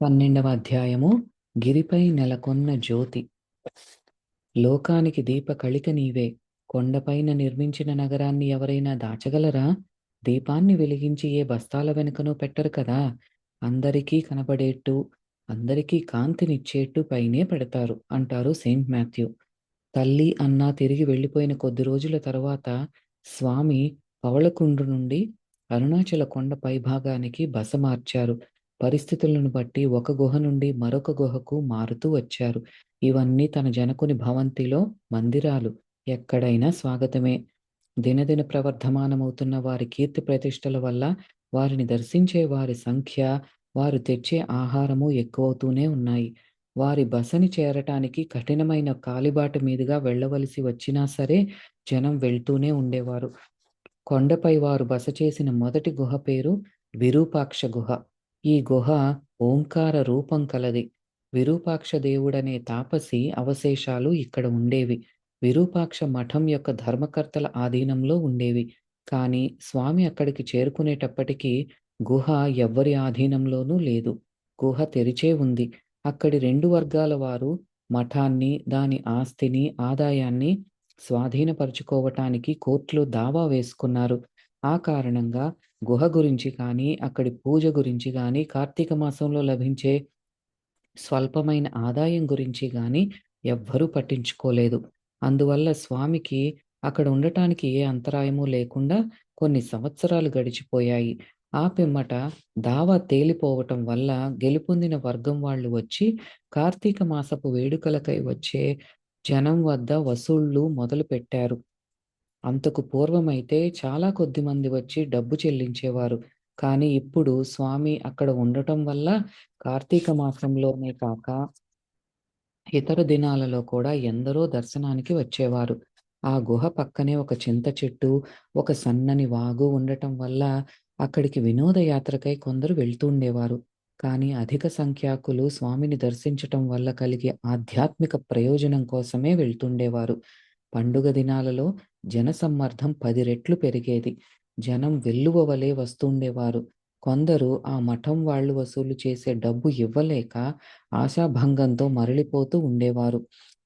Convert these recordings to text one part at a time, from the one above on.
పన్నెండవ అధ్యాయము. గిరిపై నెలకొన్న జ్యోతి. లోకానికి దీప కళిక నీవే. కొండపైన నిర్మించిన నగరాన్ని ఎవరైనా దాచగలరా? దీపాన్ని వెలిగించి ఏ బస్తాల వెనుకనో పెట్టరు కదా. అందరికీ కనబడేట్టు అందరికీ కాంతినిచ్చేట్టు పైనే పెడతారు అంటారు సెయింట్ మాథ్యూ. తల్లి అన్న తిరిగి వెళ్ళిపోయిన కొద్ది రోజుల తర్వాత స్వామి పవళకుండు నుండి అరుణాచల కొండ పైభాగానికి బస మార్చారు. పరిస్థితులను బట్టి ఒక గుహ నుండి మరొక గుహకు మారుతూ వచ్చారు. ఇవన్నీ తన జనకుని భవంతిలో మందిరాలు. ఎక్కడైనా స్వాగతమే. దినదిన ప్రవర్ధమానమవుతున్న వారి కీర్తి ప్రతిష్టల వల్ల వారిని దర్శించే వారి సంఖ్య వారు తెచ్చే ఆహారము ఎక్కువవుతూనే ఉన్నాయి. వారి బసని చేరటానికి కఠినమైన కాలిబాట మీదుగా వెళ్ళవలసి వచ్చినా సరే జనం వెళ్తూనే ఉండేవారు. కొండపై వారు బస చేసిన మొదటి గుహ పేరు విరూపాక్ష గుహ. ఈ గుహ ఓంకార రూపం కలది. విరూపాక్ష దేవుడనే తాపసి అవశేషాలు ఇక్కడ ఉండేవి. విరూపాక్ష మఠం యొక్క ధర్మకర్తల ఆధీనంలో ఉండేవి. కానీ స్వామి అక్కడికి చేరుకునేటప్పటికీ గుహ ఎవ్వరి ఆధీనంలోనూ లేదు. గుహ తెరిచే ఉంది. అక్కడి రెండు వర్గాల వారు మఠాన్ని దాని ఆస్తిని ఆదాయాన్ని స్వాధీనపరుచుకోవటానికి కోర్టులో దావా వేసుకున్నారు. ఆ కారణంగా గుహ గురించి కానీ అక్కడి పూజ గురించి కానీ కార్తీక మాసంలో లభించే స్వల్పమైన ఆదాయం గురించి కానీ ఎవ్వరూ పట్టించుకోలేదు. అందువల్ల స్వామికి అక్కడ ఉండటానికి ఏ అంతరాయము లేకుండా కొన్ని సంవత్సరాలు గడిచిపోయాయి. ఆ పిమ్మట దావా తేలిపోవటం వల్ల గెలుపొందిన వర్గం వాళ్ళు వచ్చి కార్తీక మాసపు వేడుకలకై వచ్చే జనం వద్ద వసూళ్ళు మొదలు పెట్టారు అంతకు పూర్వమైతే చాలా కొద్ది మంది వచ్చి డబ్బు చెల్లించేవారు. కానీ ఇప్పుడు స్వామి అక్కడ ఉండటం వల్ల కార్తీక మాసంలోనే కాక ఇతర దినాలలో కూడా ఎందరో దర్శనానికి వచ్చేవారు. ఆ గుహ పక్కనే ఒక చింత చెట్టు ఒక సన్నని వాగు ఉండటం వల్ల అక్కడికి వినోదయాత్రకై కొందరు వెళ్తుండేవారు కానీ అధిక సంఖ్యాకులు స్వామిని దర్శించటం వల్ల కలిగే ఆధ్యాత్మిక ప్రయోజనం కోసమే వెళ్తుండేవారు. పండుగ దినాలలో జనసమ్మర్ధం పది రెట్లు పెరిగేది. జనం వెల్లువ వలె వస్తుండేవారు. కొందరు ఆ మఠం వాళ్ళు వసూలు చేసే డబ్బు ఇవ్వలేక ఆశాభంగంతో మరలిపోతూ ఉండేవారు.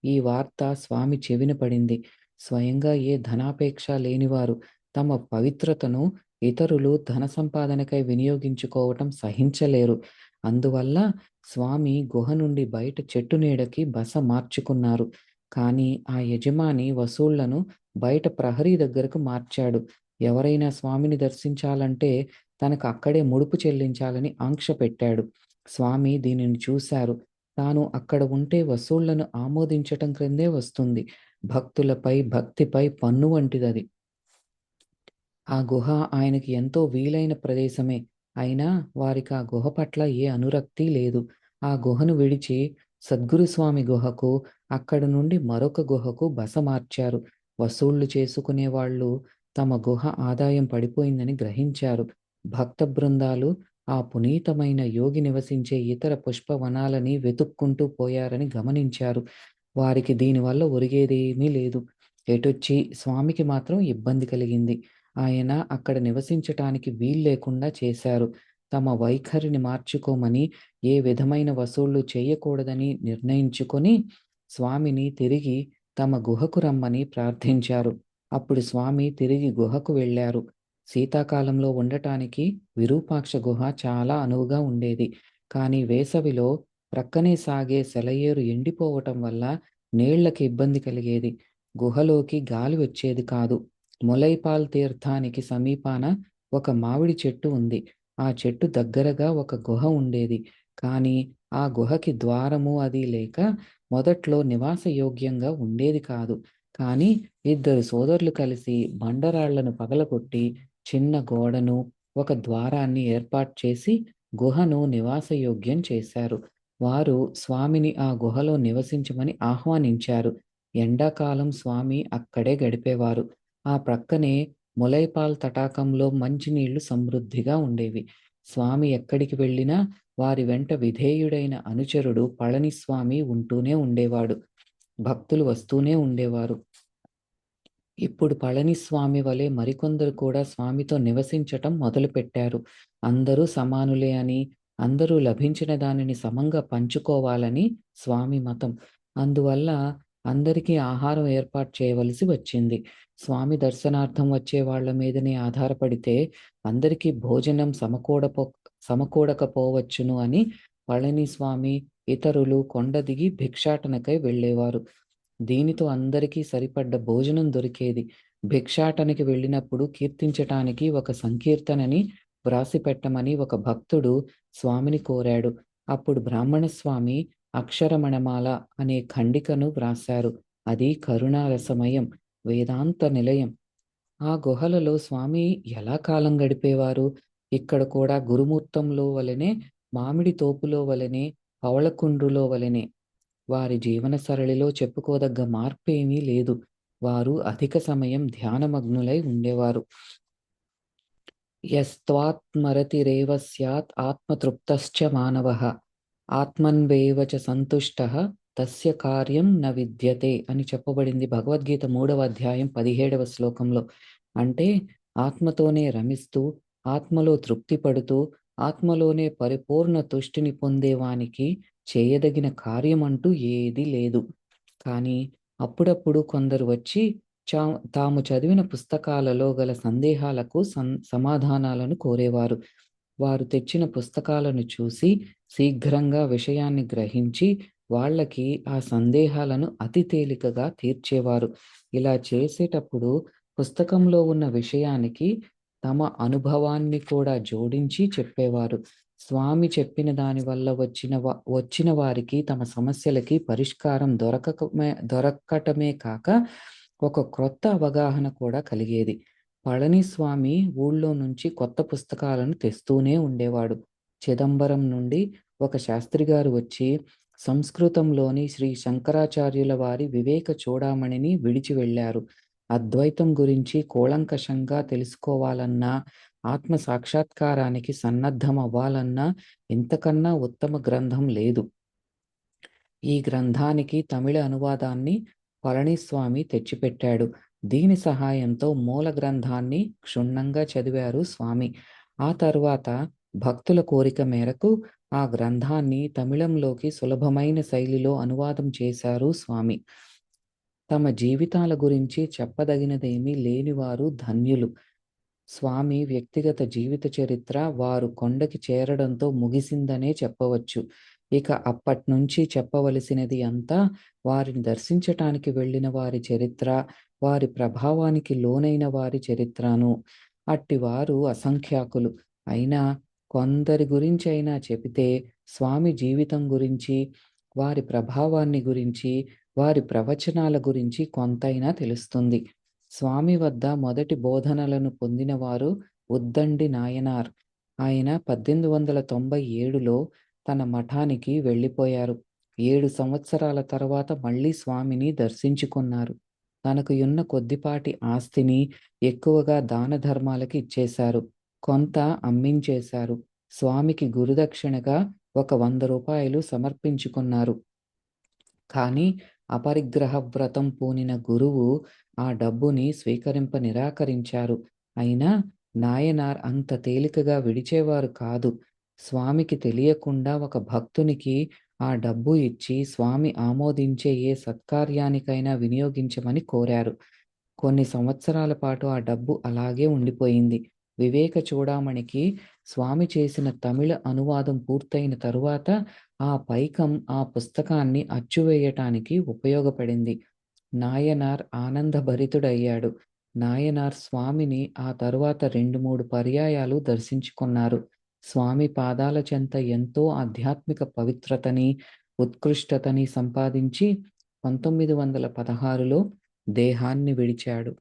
ఈ వార్త స్వామి చెవిన పడింది. స్వయంగా ఏ ధనాపేక్ష లేనివారు తమ పవిత్రతను ఇతరులు ధన సంపాదనకై వినియోగించుకోవటం సహించలేరు. అందువల్ల స్వామి గుహ నుండి బయట చెట్టు నీడకి బస మార్చుకున్నారు. కానీ ఆ యజమాని వసూళ్ళను బయట ప్రహరీ దగ్గరకు మార్చాడు. ఎవరైనా స్వామిని దర్శించాలంటే తనకు అక్కడే ముడుపు చెల్లించాలని ఆంక్ష పెట్టాడు. స్వామి దీనిని చూశారు. తాను అక్కడ ఉంటే వసూళ్ళను ఆమోదించటం క్రిందే వస్తుంది. భక్తులపై భక్తిపై పన్ను వంటిదది. ఆ గుహ ఆయనకి ఎంతో వీలైన ప్రదేశమే. అయినా వారికి ఆ గుహ పట్ల ఏ అనురక్తి లేదు. ఆ గుహను విడిచి సద్గురుస్వామి గుహకు అక్కడ నుండి మరొక గుహకు బస మార్చారు. వసూళ్ళు చేసుకునే వాళ్ళు తమ గుహ ఆదాయం పడిపోయిందని గ్రహించారు. భక్త బృందాలు ఆ పునీతమైన యోగి నివసించే ఇతర పుష్పవనాలని వెతుక్కుంటూ పోయారని గమనించారు. వారికి దీనివల్ల ఒరిగేదేమీ లేదు. ఎటొచ్చి స్వామికి మాత్రం ఇబ్బంది కలిగింది. ఆయన అక్కడ నివసించటానికి వీల్లేకుండా చేశారు. తమ వైఖరిని మార్చుకోమని ఏ విధమైన వసూళ్ళు చేయకూడదని నిర్ణయించుకొని స్వామిని తిరిగి తమ గుహకు రమ్మని ప్రార్థించారు. అప్పుడు స్వామి తిరిగి గుహకు వెళ్ళారు. శీతాకాలంలో ఉండటానికి విరూపాక్ష గుహ చాలా అనువుగా ఉండేది. కానీ వేసవిలో ప్రక్కనే సాగే సెలయేరు ఎండిపోవటం వల్ల నీళ్ళకి ఇబ్బంది కలిగేది. గుహలోకి గాలి వచ్చేది కాదు. మొలైపాల్ తీర్థానికి సమీపాన ఒక మామిడి చెట్టు ఉంది. ఆ చెట్టు దగ్గరగా ఒక గుహ ఉండేది. కానీ ఆ గుహకి ద్వారము అది లేక మొదట్లో నివాస యోగ్యంగా ఉండేది కాదు. కానీ ఇద్దరు సోదరులు కలిసి బండరాళ్ళను పగలగొట్టి చిన్న గోడను ఒక ద్వారాన్ని ఏర్పాటు చేసి గుహను నివాసయోగ్యం చేశారు. వారు స్వామిని ఆ గుహలో నివసించమని ఆహ్వానించారు. ఎండాకాలం స్వామి అక్కడే గడిపేవారు. ఆ ప్రక్కనే ములైపాల్ తటాకంలో మంచినీళ్ళు సమృద్ధిగా ఉండేవి. స్వామి ఎక్కడికి వెళ్ళినా వారి వెంట విధేయుడైన అనుచరుడు పళనిస్వామి ఉంటూనే ఉండేవాడు. భక్తులు వస్తూనే ఉండేవారు. ఇప్పుడు పళనిస్వామి వలె మరికొందరు కూడా స్వామితో నివసించటం మొదలుపెట్టారు. అందరూ సమానులే అని అందరూ లభించిన దానిని సమంగా పంచుకోవాలని స్వామి మతం. అందువల్ల అందరికీ ఆహారం ఏర్పాటు చేయవలసి వచ్చింది. స్వామి దర్శనార్థం వచ్చే వాళ్ళ మీదనే ఆధారపడితే అందరికీ భోజనం సమకూడపో సమకూడకపోవచ్చును అని పళనిస్వామి, ఇతరులు కొండ దిగి భిక్షాటనకై వెళ్ళేవారు. దీనితో అందరికీ సరిపడ్డ భోజనం దొరికేది. భిక్షాటనకి వెళ్ళినప్పుడు కీర్తించటానికి ఒక సంకీర్తనని వ్రాసిపెట్టమని ఒక భక్తుడు స్వామిని కోరాడు. అప్పుడు బ్రాహ్మణ స్వామి అక్షరమణమాల అనే ఖండికను వ్రాశారు. అది కరుణారసమయం, వేదాంత నిలయం. ఆ గుహలలో స్వామి ఎలా కాలం గడిపేవారు? ఇక్కడ కూడా గురుమూర్తంలో వలెనే, మామిడి తోపులో వలెనే, పవళకుండ్రులో వలెనే. వారి జీవన సరళిలో చెప్పుకోదగ్గ మార్పేమీ లేదు. వారు అధిక సమయం ధ్యానమగ్నులై ఉండేవారు. యస్త్వాత్మరతిరేవ స్యాత్ ఆత్మతృప్తశ్చ మానవః ఆత్మన్వేవచ చ తస్య కార్యం న విద్యతే అని చెప్పబడింది భగవద్గీత మూడవ అధ్యాయం పదిహేడవ శ్లోకంలో. అంటే ఆత్మతోనే రమిస్తూ, ఆత్మలో తృప్తి పడుతూ, ఆత్మలోనే పరిపూర్ణ తుష్టిని పొందేవానికి చేయదగిన కార్యం అంటూ ఏదీ లేదు. కానీ అప్పుడప్పుడు కొందరు వచ్చి చా తాము చదివిన పుస్తకాలలో గల సందేహాలకు సం సమాధానాలను కోరేవారు. వారు తెచ్చిన పుస్తకాలను చూసి శీఘ్రంగా విషయాన్ని గ్రహించి వాళ్ళకి ఆ సందేహాలను అతి తేలికగా తీర్చేవారు. ఇలా చేసేటప్పుడు పుస్తకంలో ఉన్న విషయానికి తమ అనుభవాన్ని కూడా జోడించి చెప్పేవారు. స్వామి చెప్పిన దాని వల్ల వచ్చిన వచ్చిన వారికి తమ సమస్యలకి పరిష్కారం దొరకమే దొరకటమే కాక ఒక క్రొత్త అవగాహన కూడా కలిగేది. పళనిస్వామి ఊళ్ళో నుంచి కొత్త పుస్తకాలను తెస్తూనే ఉండేవాడు. చిదంబరం నుండి ఒక శాస్త్రిగారు వచ్చి సంస్కృతంలోని శ్రీ శంకరాచార్యుల వారి వివేక చూడామణిని విడిచి వెళ్ళారు. అద్వైతం గురించి కూలంకషంగా తెలుసుకోవాలన్నా, ఆత్మ సాక్షాత్కారానికి సన్నద్ధం అవ్వాలన్నా ఇంతకన్నా ఉత్తమ గ్రంథం లేదు. ఈ గ్రంథానికి తమిళ అనువాదాన్ని పళనిస్వామి తెచ్చిపెట్టాడు. దీని సహాయంతో మూల గ్రంథాన్ని క్షుణ్ణంగా చదివారు స్వామి. ఆ తరువాత భక్తుల కోరిక మేరకు ఆ గ్రంథాన్ని తమిళంలోకి సులభమైన శైలిలో అనువాదం చేశారు స్వామి. తమ జీవితాల గురించి చెప్పదగినదేమీ లేనివారు ధన్యులు. స్వామి వ్యక్తిగత జీవిత చరిత్ర వారు కొండకి చేరడంతో ముగిసిందనే చెప్పవచ్చు. ఇక అప్పట్నుంచి చెప్పవలసినది అంతా వారిని దర్శించటానికి వెళ్ళిన వారి చరిత్ర, వారి ప్రభావానికి లోనైన వారి చరిత్రను. అట్టివారు అసంఖ్యాకులు. అయినా కొందరి గురించి అయినా చెబితే స్వామి జీవితం గురించి, వారి ప్రభావాన్ని గురించి, వారి ప్రవచనాల గురించి కొంతైనా తెలుస్తుంది. స్వామి వద్ద మొదటి బోధనలను పొందినవారు ఉద్దండి నాయనార్. ఆయన పద్దెనిమిది వందల తొంభై ఏడులో తన మఠానికి వెళ్ళిపోయారు. ఏడు సంవత్సరాల తర్వాత మళ్ళీ స్వామిని దర్శించుకున్నారు. తనకు యున్న కొద్దిపాటి ఆస్తిని ఎక్కువగా దానధర్మాలకి ఇచ్చేశారు. కొంత అమ్మించేశారు. స్వామికి గురుదక్షిణగా ఒక వంద రూపాయలు సమర్పించుకున్నారు. కానీ అపరిగ్రహ వ్రతం పూనిన గురువు ఆ డబ్బుని స్వీకరింప నిరాకరించారు. అయినా నాయనార్ అంత తేలికగా విడిచేవారు కాదు. స్వామికి తెలియకుండా ఒక భక్తునికి ఆ డబ్బు ఇచ్చి స్వామి ఆమోదించే ఏ సత్కార్యానికైనా వినియోగించమని కోరారు. కొన్ని సంవత్సరాల పాటు ఆ డబ్బు అలాగే ఉండిపోయింది. వివేక చూడామణికి స్వామి చేసిన తమిళ అనువాదం పూర్తయిన తరువాత ఆ పైకం ఆ పుస్తకాన్ని అచ్చువేయటానికి ఉపయోగపడింది. నాయనార్ ఆనందభరితుడయ్యాడు. నాయనార్ స్వామిని ఆ తరువాత రెండు మూడు పర్యాయాలు దర్శించుకున్నారు. స్వామి పాదాల చెంత ఎంతో ఆధ్యాత్మిక పవిత్రతని, ఉత్కృష్టతని సంపాదించి పంతొమ్మిది వందల పదహారులో దేహాన్ని విడిచాడు.